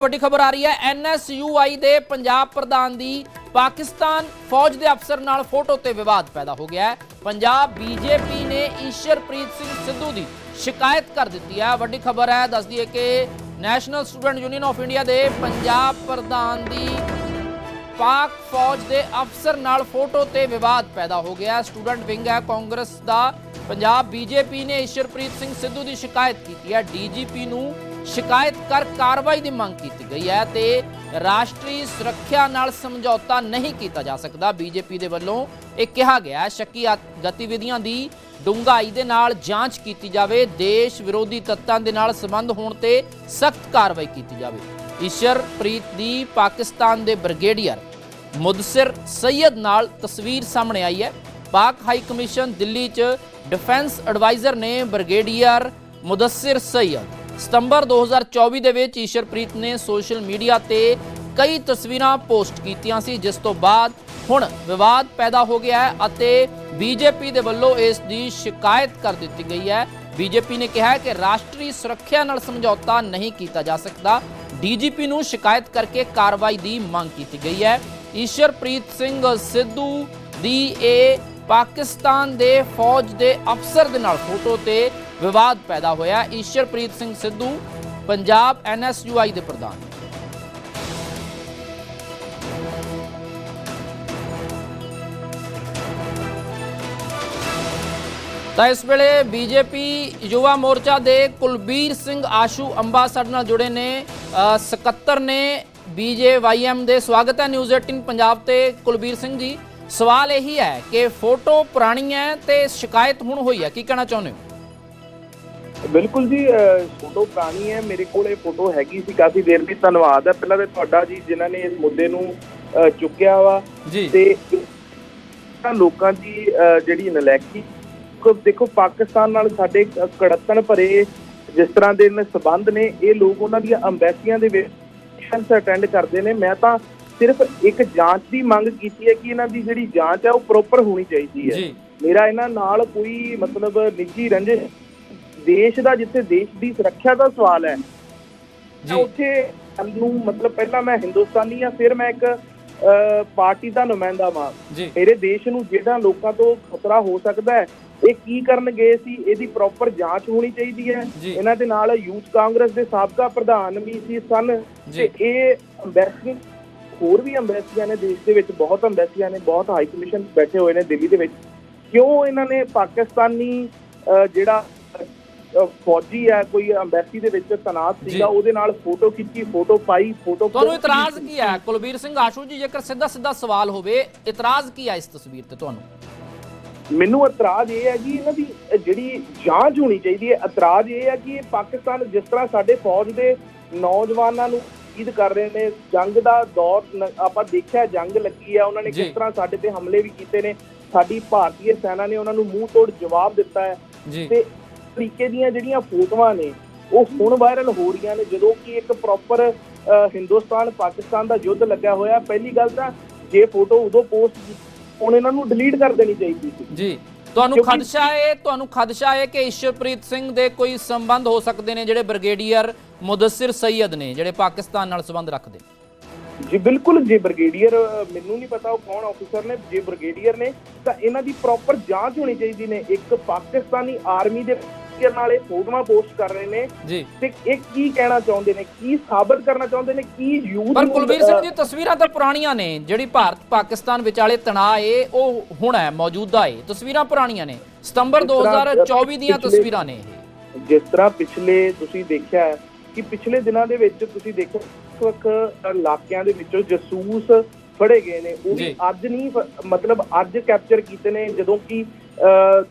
ਵੱਡੀ ਖਬਰ ਆ ਰਹੀ ਹੈ। ਐਨਐਸਯੂਆਈ ਦੇ ਪੰਜਾਬ ਪ੍ਰਧਾਨ ਦੀ ਪਾਕਿਸਤਾਨ ਫੌਜ ਦੇ ਅਫਸਰ ਨਾਲ ਫੋਟੋ ਤੇ ਵਿਵਾਦ ਪੈਦਾ ਹੋ ਗਿਆ ਹੈ। ਪੰਜਾਬ ਬੀਜੇਪੀ ਨੇ ਈਸ਼ਰਪ੍ਰੀਤ ਸਿੰਘ ਸਿੱਧੂ ਦੀ ਸ਼ਿਕਾਇਤ ਕਰ ਦਿੱਤੀ ਹੈ। ਵੱਡੀ ਖਬਰ ਹੈ ਦੱਸਦੀ ਹੈ ਕਿ national student union of India ਦੇ ਪੰਜਾਬ ਪ੍ਰਧਾਨ ਦੀ ਪਾਕ ਫੌਜ ਦੇ ਅਫਸਰ ਨਾਲ ਫੋਟੋ ਤੇ ਵਿਵਾਦ ਪੈਦਾ ਹੋ ਗਿਆ ਸਟੂਡੈਂਟ ਵਿੰਗ ਹੈ, ਕਾਂਗਰਸ ਦਾ। ਪੰਜਾਬ ਬੀਜੇਪੀ ਨੇ ਈਸ਼ਰਪ੍ਰੀਤ ਸਿੰਘ ਸਿੱਧੂ ਦੀ ਸ਼ਿਕਾਇਤ ਕੀਤੀ ਹੈ। ਡੀਜੀਪੀ ਨੂੰ ਸ਼ਿਕਾਇਤ ਕਰ ਕਾਰਵਾਈ ਦੀ ਮੰਗ ਕੀਤੀ ਗਈ ਹੈ ਤੇ ਰਾਸ਼ਟਰੀ ਸੁਰੱਖਿਆ ਨਾਲ ਸਮਝੌਤਾ ਨਹੀਂ ਕੀਤਾ ਜਾ ਸਕਦਾ। ਬੀਜੇਪੀ ਦੇ ਵੱਲੋਂ ਇਹ ਕਿਹਾ ਗਿਆ ਸ਼ੱਕੀ ਗਤੀਵਿਧੀਆਂ ਦੀ ਡੂੰਘਾਈ ਦੇ ਨਾਲ ਜਾਂਚ ਕੀਤੀ ਜਾਵੇ, ਦੇਸ਼ ਵਿਰੋਧੀ ਤੱਤਾਂ ਦੇ ਨਾਲ ਸੰਬੰਧ ਹੋਣ ਤੇ ਸਖਤ ਕਾਰਵਾਈ ਕੀਤੀ ਜਾਵੇ। ਈਸ਼ਰਪ੍ਰੀਤ ਦੀ ਪਾਕਿਸਤਾਨ ਦੇ ਬ੍ਰਿਗੇਡੀਅਰ ਮੁਦਸਿਰ ਸੈਯਦ ਨਾਲ ਤਸਵੀਰ ਸਾਹਮਣੇ ਆਈ ਹੈ। ਪਾਕ ਹਾਈ ਕਮਿਸ਼ਨ ਦਿੱਲੀ 'ਚ ਡਿਫੈਂਸ ਐਡਵਾਈਜ਼ਰ ਨੇ ਬ੍ਰਿਗੇਡੀਅਰ ਮੁਦੱਸਿਰ ਸੈਯਦ ਸਤੰਬਰ 2024 ਦੇ ਵਿੱਚ ਈਸ਼ਰਪ੍ਰੀਤ ਨੇ ਸੋਸ਼ਲ ਮੀਡੀਆ ਤੇ ਕਈ ਤਸਵੀਰਾਂ ਪੋਸਟ ਕੀਤੀਆਂ ਸੀ, ਜਿਸ ਤੋਂ ਬਾਅਦ ਹੁਣ ਵਿਵਾਦ ਪੈਦਾ ਹੋ ਗਿਆ ਹੈ ਅਤੇ ਬੀਜੇਪੀ ਦੇ ਵੱਲੋਂ ਇਸ ਦੀ ਸ਼ਿਕਾਇਤ ਕਰ ਦਿੱਤੀ ਗਈ ਹੈ। ਬੀਜੇਪੀ ਨੇ ਕਿਹਾ ਹੈ ਕਿ ਰਾਸ਼ਟਰੀ ਸੁਰੱਖਿਆ ਨਾਲ ਸਮਝੌਤਾ ਨਹੀਂ ਕੀਤਾ ਜਾ ਸਕਦਾ। ਡੀਜੀਪੀ ਨੂੰ ਸ਼ਿਕਾਇਤ ਕਰਕੇ ਕਾਰਵਾਈ ਦੀ ਮੰਗ ਕੀਤੀ ਗਈ ਹੈ। ਈਸ਼ਰਪ੍ਰੀਤ ਸਿੰਘ ਸਿੱਧੂ ਦੀ ਇਹ ਪਾਕਿਸਤਾਨ ਦੇ ਫੌਜ ਦੇ ਅਫਸਰ ਦੇ ਨਾਲ ਫੋਟੋ ਤੇ ਵਿਵਾਦ ਪੈਦਾ ਹੋਇਆ ਈਸ਼ਰਪ੍ਰੀਤ ਸਿੰਘ ਸਿੱਧੂ, ਪੰਜਾਬ ਐਨਐਸਯੂਆਈ ਦੇ ਪ੍ਰਧਾਨ। ਤਾਂ ਇਸ ਵੇਲੇ ਬੀਜੇਪੀ ਯੁਵਾ ਮੋਰਚਾ ਦੇ ਕੁਲਬੀਰ ਸਿੰਘ ਆਸ਼ੂ ਅੰਬਾ ਸਾਡੇ ਨਾਲ ਜੁੜੇ ਨੇ। ਸਕੱਤਰ ਨੇ ਬੀਜੇਵਾਈਐਮ ਦੇ ਸਵਾਗਤ ਹੈ ਨਿਊਜ਼ 18 ਪੰਜਾਬ ਤੇ। ਕੁਲਬੀਰ ਸਿੰਘ ਜੀ, ਸਵਾਲ ਇਹੀ ਹੈ ਕਿ ਫੋਟੋ ਪੁਰਾਣੀ ਹੈ ਤੇ ਸ਼ਿਕਾਇਤ ਹੁਣ ਹੋਈ ਹੈ। ਕੀ ਕਹਿਣਾ ਚਾਹੁੰਦੇ ਹੋ? ਬਿਲਕੁਲ ਜੀ ਫੋਟੋ ਪੁਰਾਣੀ ਹੈ ਮੇਰੇ ਕੋਲ ਇਹ ਫੋਟੋ ਹੈਗੀ ਸੀ ਕਾਫੀ ਦੇਰ ਦੀ ਧੰਨਵਾਦ ਹੈ। ਪਹਿਲਾਂ ਤੇ ਤੁਹਾਡਾ ਜੀ ਜਿਨ੍ਹਾਂ ਨੇ ਇਸ ਮੁੱਦੇ ਨੂੰ ਚੁੱਕਿਆ ਵਾ। ਤੇ ਲੋਕਾਂ ਦੀ ਜਿਹੜੀ ਨਲਾਇਕੀ ਕੋ ਦੇਖੋ ਪਾਕਿਸਤਾਨ ਨਾਲ ਸਾਡੇ ਕ- ਕੜੱਤਣ ਭਰੇ ਜਿਸ ਤਰ੍ਹਾਂ ਦੇ ਨੇ ਸਬੰਧ ਨੇ ਇਹ ਲੋਕ ਉਹਨਾਂ ਦੀਆਂ ਅੰਬੈਸੀਆਂ ਦੇ ਵਿੱਚ ਅਟੈਂਡ ਕਰਦੇ ਨੇ। ਮੈਂ ਤਾਂ ਸਿਰਫ ਇੱਕ ਜਾਂਚ ਦੀ ਮੰਗ ਕੀਤੀ ਹੈ ਕਿ ਇਹਨਾਂ ਦੀ ਜਿਹੜੀ ਜਾਂਚ ਹੈ ਉਹ ਪ੍ਰੋਪਰ ਹੋਣੀ ਚਾਹੀਦੀ ਹੈ। ਮੇਰਾ ਇਹਨਾਂ ਨਾਲ ਕੋਈ ਮਤਲਬ ਨਿੱਜੀ ਰੰਜਿਸ਼ ਦੇਸ਼ ਦਾ ਜਿੱਥੇ ਦੇਸ਼ ਦੀ ਸੁਰੱਖਿਆ ਦਾ ਸਵਾਲ ਹੈ ਉੱਥੇ ਨੂੰ ਮਤਲਬ ਪਹਿਲਾਂ ਮੈਂ ਹਿੰਦੁਸਤਾਨੀ ਆ ਫਿਰ ਮੈਂ ਇੱਕ ਪਾਰਟੀ ਦਾ ਨੁਮਾਇੰਦਾ ਵਾਂ। ਮੇਰੇ ਦੇਸ਼ ਨੂੰ ਜਿਹੜਾ ਲੋਕਾਂ ਤੋਂ ਖਤਰਾ ਹੋ ਸਕਦਾ ਹੈ ਇਹ ਕੀ ਕਰਨ ਗਏ ਸੀ ਇਹਦੀ ਪ੍ਰੋਪਰ ਜਾਂਚ ਹੋਣੀ ਚਾਹੀਦੀ ਹੈ। ਇਹਨਾਂ ਦੇ ਨਾਲ ਯੂਥ ਕਾਂਗਰਸ ਦੇ ਸਾਬਕਾ ਪ੍ਰਧਾਨ ਵੀ ਸੀ ਸਨ। ਤੇ ਇਹ ਅੰਬੈਸਡਰ ਹੋਰ ਵੀ ਅੰਬੈਸੀਆਂ ਨੇ ਦੇਸ਼ ਦੇ ਵਿੱਚ ਬਹੁਤ ਅੰਬੈਸੀਆਂ ਨੇ ਬਹੁਤ ਹਾਈ ਕਮਿਸ਼ਨ ਬੈਠੇ ਹੋਏ ਨੇ ਦਿੱਲੀ ਦੇ ਵਿੱਚ। ਕਿਉਂ ਇਹਨਾਂ ਨੇ ਪਾਕਿਸਤਾਨੀ ਜਿਹੜਾ ਫੌਜੀ ਹੈ ਕੋਈ ਅੰਬੈਸੀ ਦੇ ਵਿੱਚ ਤਨਾਤ। ਸੀਗਾ ਉਹਦੇ ਨਾਲ ਫੋਟੋ ਖਿੱਚੀ ਫੋਟੋ ਪਾਈ ਫੋਟੋ ਤੁਹਾਨੂੰ ਇਤਰਾਜ਼। ਕੀ ਹੈ ਕੁਲਬੀਰ ਸਿੰਘ ਆਸ਼ੂ ਜੀ ਜੇਕਰ ਸਿੱਧਾ ਸਿੱਧਾ ਸਵਾਲ ਹੋਵੇ ਇਤਰਾਜ਼ ਕੀ ਹੈ ਇਸ ਤਸਵੀਰ ਤੇ ਤੁਹਾਨੂੰ ਮੈਨੂੰ ਇਤਰਾਜ਼ ਇਹ ਹੈ ਜੀ ਇਹਨਾਂ ਦੀ ਜਿਹੜੀ ਜਾਂਚ ਹੋਣੀ ਚਾਹੀਦੀ ਹੈ ਇਤਰਾਜ਼ ਇਹ ਹੈ ਕਿ ਇਹ ਪਾਕਿਸਤਾਨ ਜਿਸ ਤਰ੍ਹਾਂ ਸਾਡੇ ਫੌਜ ਦੇ ਨੌਜਵਾਨਾਂ ਨੂੰ ਸ਼ਹੀਦ ਕਰ ਰਹੇ ਨੇ ਜੰਗ ਦਾ ਦੌਰ ਆਪਾਂ ਦੇਖਿਆ ਜੰਗ ਲੱਗੀ ਆ ਉਹਨਾਂ ਨੇ। ਕਿਸ ਤਰ੍ਹਾਂ ਸਾਡੇ ਤੇ ਹਮਲੇ ਵੀ ਕੀਤੇ ਨੇ ਸਾਡੀ ਭਾਰਤੀ ਸੈਨਾ ਨੇ ਉਹਨਾਂ ਨੂੰ ਮੂੰਹ ਤੋੜ ਜਵਾਬ ਦਿੱਤਾ ਹੈ ਤੇ ਤਰੀਕੇ ਦੀਆਂ ਜਿਹੜੀਆਂ ਫੋਟੋਆਂ ਨੇ ਉਹ ਹੁਣ ਵਾਇਰਲ ਹੋ ਰਹੀਆਂ ਨੇ ਜਦੋਂ ਕਿ ਇੱਕ ਪ੍ਰੋਪਰ ਹਿੰਦੁਸਤਾਨ ਪਾਕਿਸਤਾਨ ਦਾ ਯੁੱਧ ਲੱਗਾ ਹੋਇਆ ਪਹਿਲੀ ਗੱਲ ਤਾਂ ਜੇ ਫੋਟੋ ਉਦੋਂ ਪੋਸਟ ਹੁਣ ਇਹਨਾਂ ਨੂੰ ਡਿਲੀਟ ਕਰ ਦੇਣੀ ਚਾਹੀਦੀ ਸੀ। ਜੀ ਤੁਹਾਨੂੰ ਖਦਸ਼ਾ ਹੈ ਤੁਹਾਨੂੰ ਖਦਸ਼ਾ ਹੈ ਕਿ ਈਸ਼ਰਪ੍ਰੀਤ ਸਿੰਘ ਦੇ ਕੋਈ ਸੰਬੰਧ ਹੋ ਸਕਦੇ ਨੇ ਜਿਹੜੇ ਬ੍ਰਿਗੇਡੀਅਰ ਮੁਦੱਸਿਰ ਸੈਯਦ ਨੇ ਜਿਹੜੇ ਪਾਕਿਸਤਾਨ ਨਾਲ ਸੰਬੰਧ ਰੱਖਦੇ ਜੀ ਬਿਲਕੁਲ ਜੇ ਬ੍ਰਿਗੇਡੀਅਰ ਮੈਨੂੰ ਨਹੀਂ ਪਤਾ ਉਹ ਕੌਣ ਆਫੀਸਰ ਨੇ ਜੇ ਬ੍ਰਿਗੇਡੀਅਰ ਨੇ ਤਾਂ ਇਹਨਾਂ ਦੀ ਪ੍ਰੋਪਰ ਜਾਂਚ ਹੋਣੀ ਚਾਹੀਦੀ ਨੇ। ਇੱਕ ਪਾਕਿਸਤਾਨੀ ਆਰਮੀ ਦੇ officer ਨਾਲ ਇਹ ਫੋਟੋਆਂ ਪੋਸਟ ਕਰ ਰਹੇ ਨੇ। ਜੀ। ਤੇ ਇਹ ਕੀ ਕਹਿਣਾ ਚਾਹੁੰਦੇ ਨੇ? ਕੀ ਸਾਬਤ ਕਰਨਾ ਚਾਹੁੰਦੇ ਨੇ? ਕੀ ਯੂਥ ਪਰ ਕੁਲਵੀਰ ਸਿੰਘ ਜੀ ਤਸਵੀਰਾਂ ਤਾਂ ਪੁਰਾਣੀਆਂ ਨੇ। ਜਿਹੜੀ ਭਾਰਤ ਪਾਕਿਸਤਾਨ ਵਿਚਾਲੇ ਤਣਾਅ ਏ ਉਹ ਹੁਣ ਹੈ ਮੌਜੂਦਾ ਏ। ਤਸਵੀਰਾਂ ਪੁਰਾਣੀਆਂ ਨੇ। ਸਤੰਬਰ ਜਿਸ ਤਰ੍ਹਾਂ 2024 ਦੀਆਂ ਤਸਵੀਰਾਂ ਨੇ ਜਿਸ ਤਰ੍ਹਾਂ ਪਿਛਲੇ ਤੁਸੀਂ ਦੇਖਿਆ ਕਿ ਪਿਛਲੇ ਦਿਨਾਂ ਦੇ ਵਿੱਚ ਤੁਸੀਂ ਦੇਖੋ ਵੱਖ ਇਲਾਕਿਆਂ ਦੇ ਵਿੱਚੋਂ ਜਸੂਸ ਫੜੇ ਗਏ ਨੇ। ਉਹ ਵੀ। ਅੱਜ ਨਹੀਂ ਮਤਲਬ ਅੱਜ ਕੈਪਚਰ ਕੀਤੇ ਨੇ। ਜਦੋਂ ਕਿ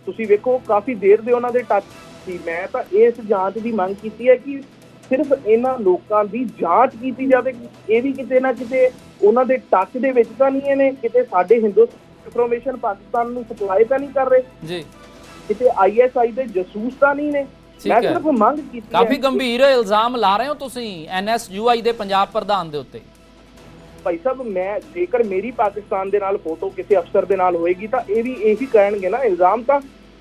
ਤੁਸੀਂ ਵੇਖੋ ਕਾਫੀ ਦੇਰ ਦੇ ਉਹਨਾਂ ਦੇ ਟੱਚ ਸੀ। ਮੈਂ ਤਾਂ ਇਸ ਜਾਂਚ ਦੀ ਮੰਗ ਕੀਤੀ ਹੈ ਕਿ ਸਿਰਫ ਇਹਨਾਂ ਲੋਕਾਂ ਦੀ ਜਾਂਚ ਕੀਤੀ ਜਾਵੇ। ਕਿ ਇਹ ਵੀ ਕਿਤੇ ਨਾ ਕਿਤੇ ਉਹਨਾਂ ਦੇ ਟੱਚ ਦੇ ਵਿੱਚ ਤਾਂ ਨਹੀਂ ਨੇ ਕਿਤੇ ਸਾਡੇ ਹਿੰਦੁਸਤਾਨ ਇਨਫੋਰਮੇਸ਼ਨ ਪਾਕਿਸਤਾਨ ਨੂੰ ਸਪਲਾਈ ਤਾਂ ਨਹੀਂ ਕਰ ਰਹੇ। ਜੀ। ਕਿਤੇ ਆਈਐਸਆਈ ਦੇ ਜਸੂਸ ਤਾਂ ਨਹੀਂ ਨੇ। ਮੈਂ। ਸਿਰਫ ਮੰਗ ਕੀਤੀ ਕਾਫੀ ਗੰਭੀਰ ਇਲਜ਼ਾਮ ਲਾ ਰਹੇ ਹੋ ਤੁਸੀਂ ਐਨਐਸਯੂਆਈ ਦੇ ਪੰਜਾਬ ਪ੍ਰਧਾਨ ਦੇ ਉੱਤੇ। ਭਾਈ ਸਾਹਿਬ ਮੈਂ ਜੇਕਰ ਮੇਰੀ ਪਾਕਿਸਤਾਨ ਦੇ ਨਾਲ ਫੋਟੋ ਕਿਸੇ ਅਫਸਰ ਦੇ ਨਾਲ ਹੋਏਗੀ ਤਾਂ ਇਹ ਵੀ ਇਹੀ ਕਹਿਣਗੇ ਨਾ ਇਲਜ਼ਾਮ ਤਾਂ।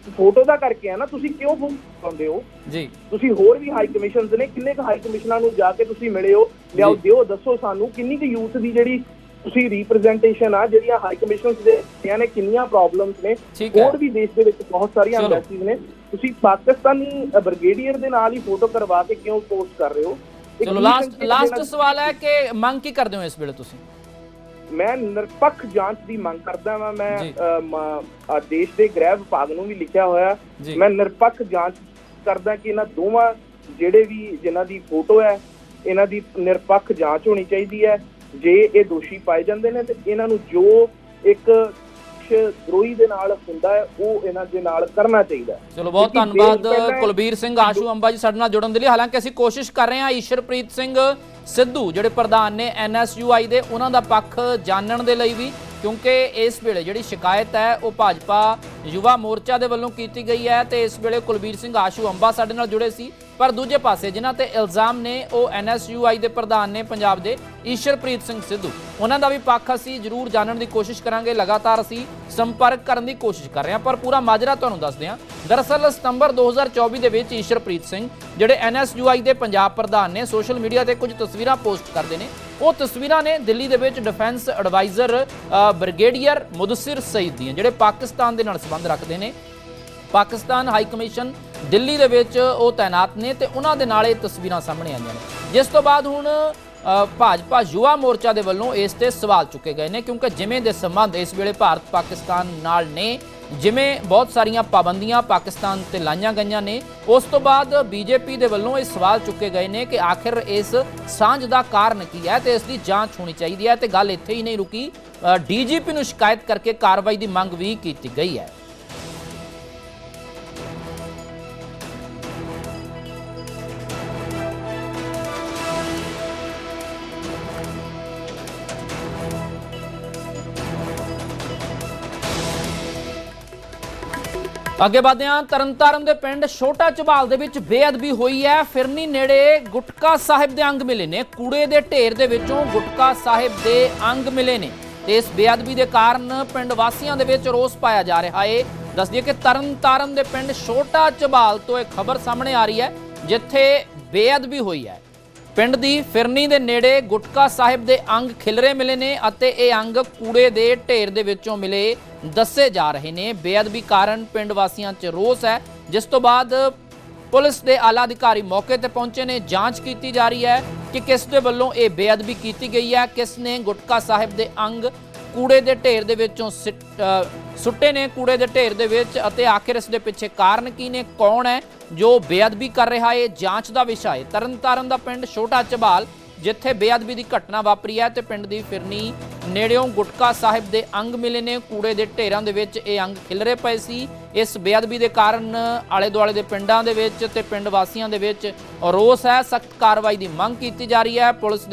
ਫੋਟੋ ਦਾ ਕਰਕੇ ਆ ਨਾ ਤੁਸੀਂ ਕਿਉਂ ਫੋਨ ਪਾਉਂਦੇ ਹੋ ਜੀ ਤੁਸੀਂ ਹੋਰ ਵੀ ਹਾਈ ਕਮਿਸ਼ਨਸ ਨੇ ਕਿੰਨੇ ਕੁ ਹਾਈ ਕਮਿਸ਼ਨਾਂ ਨੂੰ ਜਾ ਕੇ ਤੁਸੀਂ ਮਿਲੇ ਹੋ ਲਿਆਓ। ਦਿਓ ਦੱਸੋ ਸਾਨੂੰ ਕਿੰਨੀ ਕੁ ਯੂਥ ਦੀ ਜਿਹੜੀ ਤੁਸੀਂ ਰਿਪਰੈਜ਼ੈਂਟੇਸ਼ਨ ਆ ਜਿਹੜੀਆਂ ਹਾਈ ਕਮਿਸ਼ਨਸ ਦੇ ਨੇ ਕਿੰਨੀਆਂ ਪ੍ਰੋਬਲਮਸ ਨੇ। ਹੋਰ ਵੀ ਦੇਸ਼ ਦੇ ਵਿੱਚ ਬਹੁਤ ਸਾਰੀਆਂ। ਇੰਡਸਟਰੀਜ਼ ਨੇ ਤੁਸੀਂ ਪਾਕਿਸਤਾਨੀ ਬ੍ਰਿਗੇਡੀਅਰ ਦੇ ਨਾਲ ਹੀ ਫੋਟੋ ਕਰਵਾ ਕੇ ਕਿਉਂ ਪੋਸਟ ਕਰ ਰਹੇ ਹੋ ਚਲੋ ਲਾਸਟ ਲਾਸਟ ਸਵਾਲ ਹੈ ਕਿ ਮੰਗ ਕੀ ਕਰਦੇ ਹੋ ਇਸ ਵੇਲੇ ਤੁਸੀਂ ਮੈਂ ਨਿਰਪੱਖ ਜਾਂਚ ਦੀ ਮੰਗ ਕਰਦਾ ਹਾਂ ਮੈਂ ਦੇਸ਼ ਦੇ ਗ੍ਰਹਿ ਵਿਭਾਗ ਨੂੰ ਵੀ ਲਿਖਿਆ ਹੋਇਆ। ਮੈਂ ਨਿਰਪੱਖ ਜਾਂਚ ਕਰਦਾ ਕਿ ਇਹਨਾਂ ਦੋਵਾਂ ਜਿਹੜੇ ਵੀ ਜਿਨ੍ਹਾਂ ਦੀ ਫੋਟੋ ਹੈ ਇਹਨਾਂ ਦੀ ਨਿਰਪੱਖ ਜਾਂਚ ਹੋਣੀ ਚਾਹੀਦੀ ਹੈ। ਜੇ ਇਹ ਦੋਸ਼ੀ ਪਾਏ ਜਾਂਦੇ ਨੇ ਤੇ ਇਹਨਾਂ ਨੂੰ ਜੋ ਇੱਕ ਦਰੋਹੀ ਦੇ ਨਾਲ ਹੁੰਦਾ ਹੈ ਉਹ ਇਹਨਾਂ ਦੇ ਨਾਲ ਕਰਨਾ ਚਾਹੀਦਾ ਚਲੋ ਬਹੁਤ ਧੰਨਵਾਦ ਕੁਲਬੀਰ ਸਿੰਘ ਆਸ਼ੂ ਅੰਬਾ ਜੀ ਸਾਡੇ ਨਾਲ ਜੁੜਨ ਦੇ ਲਈ। ਹਾਲਾਂਕਿ ਅਸੀਂ ਕੋਸ਼ਿਸ਼ ਕਰ ਰਹੇ ਹਾਂ ਈਸ਼ਰਪ੍ਰੀਤ ਸਿੰਘ ਸਿੱਧੂ, ਜਿਹੜੇ ਪ੍ਰਧਾਨ ਨੇ ਐਨਐਸਯੂਆਈ ਦੇ, ਉਹਨਾਂ ਦਾ ਪੱਖ ਜਾਣਨ ਦੇ ਲਈ ਵੀ, ਕਿਉਂਕਿ ਇਸ ਵੇਲੇ ਜਿਹੜੀ ਸ਼ਿਕਾਇਤ ਹੈ, ਉਹ ਭਾਜਪਾ ਯੁਵਾ ਮੋਰਚਾ ਦੇ ਵੱਲੋਂ ਕੀਤੀ ਗਈ ਹੈ ਤੇ ਇਸ ਵੇਲੇ ਕੁਲਬੀਰ ਸਿੰਘ ਆਸ਼ੂ ਅੰਬਾ ਸਾਡੇ ਨਾਲ ਜੁੜੇ ਸੀ। ਪਰ ਦੂਜੇ ਪਾਸੇ ਜਿਨ੍ਹਾਂ ਤੇ ਇਲਜ਼ਾਮ ਨੇ, ਉਹ ਐਨਐਸਯੂਆਈ ਦੇ ਪ੍ਰਧਾਨ ਨੇ, ਪੰਜਾਬ ਦੇ ਈਸ਼ਰਪ੍ਰੀਤ ਸਿੰਘ ਸਿੱਧੂ। ਉਹਨਾਂ ਦਾ ਵੀ ਪੱਖ ਅਸੀਂ ਜ਼ਰੂਰ ਜਾਣਨ ਦੀ ਕੋਸ਼ਿਸ਼ ਕਰਾਂਗੇ, ਲਗਾਤਾਰ ਅਸੀਂ ਸੰਪਰਕ ਕਰਨ ਦੀ ਕੋਸ਼ਿਸ਼ ਕਰ ਰਹੇ ਹਾਂ। ਪਰ ਪੂਰਾ ਮਾਜਰਾ ਤੁਹਾਨੂੰ ਦੱਸਦੇ ਹਾਂ। ਦਰਅਸਲ ਸਤੰਬਰ 2024 ਦੇ ਵਿੱਚ ਈਸ਼ਰਪ੍ਰੀਤ ਸਿੰਘ, ਜਿਹੜੇ ਐਨਐਸਯੂਆਈ ਦੇ ਪੰਜਾਬ ਪ੍ਰਧਾਨ ਨੇ, ਸੋਸ਼ਲ ਮੀਡੀਆ ਤੇ ਕੁਝ ਤਸਵੀਰਾਂ ਪੋਸਟ ਕਰਦੇ ਨੇ। ਉਹ ਤਸਵੀਰਾਂ ਨੇ ਦਿੱਲੀ ਦੇ ਵਿੱਚ defence adviser brigadier Mudassir Saeed ਦੀਆਂ, ਜਿਹੜੇ ਪਾਕਿਸਤਾਨ ਦੇ ਨਾਲ ਸੰਬੰਧ ਰੱਖਦੇ ਨੇ। ਪਾਕਿਸਤਾਨ ਹਾਈ ਕਮਿਸ਼ਨ ਦਿੱਲੀ ਦੇ ਵਿੱਚ ਉਹ ਤਾਇਨਾਤ ਨੇ ਤੇ ਉਹਨਾਂ ਦੇ ਨਾਲ ਇਹ ਤਸਵੀਰਾਂ ਸਾਹਮਣੇ ਆਈਆਂ ਨੇ। ਜਿਸ ਤੋਂ ਬਾਅਦ ਹੁਣ ਭਾਜਪਾ ਯੁਵਾ ਮੋਰਚਾ ਦੇ ਵੱਲੋਂ ਇਸ ਤੇ ਸਵਾਲ ਚੁੱਕੇ ਗਏ ਨੇ ਕਿਉਂਕਿ ਜਿਵੇਂ ਦੇ ਸੰਬੰਧ ਇਸ ਵੇਲੇ ਭਾਰਤ ਪਾਕਿਸਤਾਨ ਨਾਲ ਨੇ, ਜਿਵੇਂ ਬਹੁਤ ਸਾਰੀਆਂ ਪਾਬੰਦੀਆਂ ਪਾਕਿਸਤਾਨ ਤੇ ਲਾਈਆਂ ਗਈਆਂ ਨੇ, ਉਸ ਤੋਂ ਬਾਅਦ ਬੀਜੇਪੀ ਦੇ ਵੱਲੋਂ ਇਹ ਸਵਾਲ ਚੁੱਕੇ ਗਏ ਨੇ ਕਿ ਆਖਿਰ ਇਸ ਸਾਂਝ ਦਾ ਕਾਰਨ ਕੀ ਹੈ ਤੇ ਇਸ ਦੀ ਜਾਂਚ ਹੋਣੀ ਚਾਹੀਦੀ ਹੈ ਤੇ ਗੱਲ ਇੱਥੇ ਹੀ ਨਹੀਂ ਰੁਕੀ ਡੀਜੀਪੀ ਨੂੰ ਸ਼ਿਕਾਇਤ ਕਰਕੇ ਕਾਰਵਾਈ ਦੀ ਮੰਗ ਵੀ ਕੀਤੀ ਗਈ ਹੈ। ਅੱਗੇ ਵਧਦੇ ਹਾਂ। ਤਰਨਤਾਰਨ ਦੇ ਪਿੰਡ ਛੋਟਾ ਝਬਾਲ ਦੇ ਵਿੱਚ ਬੇਅਦਬੀ ਹੋਈ ਹੈ। ਫਿਰਨੀ ਨੇੜੇ ਗੁਟਕਾ ਸਾਹਿਬ ਦੇ ਅੰਗ ਮਿਲੇ ਨੇ। ਕੂੜੇ ਦੇ ਢੇਰ ਦੇ ਵਿੱਚੋਂ ਗੁਟਕਾ ਸਾਹਿਬ ਦੇ ਅੰਗ ਮਿਲੇ ਨੇ। ਤੇ ਇਸ ਬੇਅਦਬੀ ਦੇ ਕਾਰਨ ਪਿੰਡ ਵਾਸੀਆਂ ਦੇ ਵਿੱਚ ਰੋਸ ਪਾਇਆ ਜਾ ਰਿਹਾ ਹੈ ਦੱਸ ਦਈਏ ਕਿ ਤਰਨਤਾਰਨ ਦੇ ਪਿੰਡ ਛੋਟਾ ਝਬਾਲ ਤੋਂ ਇਹ ਖਬਰ ਸਾਹਮਣੇ ਆ ਰਹੀ ਹੈ, ਜਿੱਥੇ ਬੇਅਦਬੀ ਹੋਈ ਹੈ। ਪਿੰਡ ਦੀ ਫਿਰਨੀ ਦੇ ਨੇੜੇ ਗੁਟਕਾ ਸਾਹਿਬ ਦੇ ਅੰਗ ਖਿਲਰੇ ਮਿਲੇ ਨੇ ਅਤੇ ਇਹ ਅੰਗ ਕੂੜੇ ਦੇ ਢੇਰ ਦੇ ਵਿੱਚੋਂ ਮਿਲੇ ਦੱਸੇ ਜਾ ਰਹੇ ਨੇ। ਬੇਅਦਬੀ ਕਾਰਨ ਪਿੰਡ ਵਾਸੀਆਂ 'ਚ ਰੋਸ ਹੈ, ਜਿਸ ਤੋਂ ਬਾਅਦ ਪੁਲਿਸ ਦੇ ਆਲਾ ਅਧਿਕਾਰੀ ਮੌਕੇ ਤੇ ਪਹੁੰਚੇ ਨੇ। ਜਾਂਚ ਕੀਤੀ ਜਾ ਰਹੀ ਹੈ ਕਿ ਕਿਸ ਦੇ ਵੱਲੋਂ ਇਹ ਬੇਅਦਬੀ ਕੀਤੀ ਗਈ ਹੈ। ਕਿਸ ਨੇ ਗੁਟਕਾ ਸਾਹਿਬ ਦੇ ਅੰਗ ਕੂੜੇ ਦੇ ਢੇਰ ਦੇ ਵਿੱਚੋਂ ਸੁੱਟੇ ਨੇ ਕੂੜੇ ਦੇ ਢੇਰ ਦੇ ਵਿੱਚ ਅਤੇ ਆਖਿਰ ਇਸ ਦੇ ਪਿੱਛੇ ਕਾਰਨ ਕੀ ਨੇ, ਕੌਣ ਹੈ, ਜੋ ਬੇਅਦਬੀ ਕਰ ਰਿਹਾ ਹੈ ਜਾਂਚ ਦਾ ਵਿਸ਼ਾ ਹੈ। ਤਰਨਤਾਰਨ ਦਾ ਪਿੰਡ ਛੋਟਾ ਚਬਾਲ ਜਿੱਥੇ ਬੇਅਦਬੀ ਦੀ ਘਟਨਾ ਵਾਪਰੀ ਹੈ ਤੇ ਪਿੰਡ ਦੀ ਫਿਰਨੀ ਨੇੜਿਓਂ ਗੁਟਕਾ ਸਾਹਿਬ ਦੇ ਅੰਗ ਮਿਲੇ ਨੇ। ਕੂੜੇ ਦੇ ਢੇਰਾਂ ਦੇ ਵਿੱਚ ਇਹ ਅੰਗ ਖਿਲਰੇ ਪਏ ਸੀ। ਇਸ ਬੇਅਦਬੀ ਦੇ ਕਾਰਨ ਆਲੇ ਦੁਆਲੇ ਦੇ ਪਿੰਡਾਂ ਦੇ ਵਿੱਚ ਤੇ ਪਿੰਡ ਵਾਸੀਆਂ ਦੇ ਵਿੱਚ ਰੋਸ ਹੈ। ਸਖਤ ਕਾਰਵਾਈ ਦੀ ਮੰਗ ਕੀਤੀ ਜਾ ਰਹੀ ਹੈ। ਪੁਲਿਸ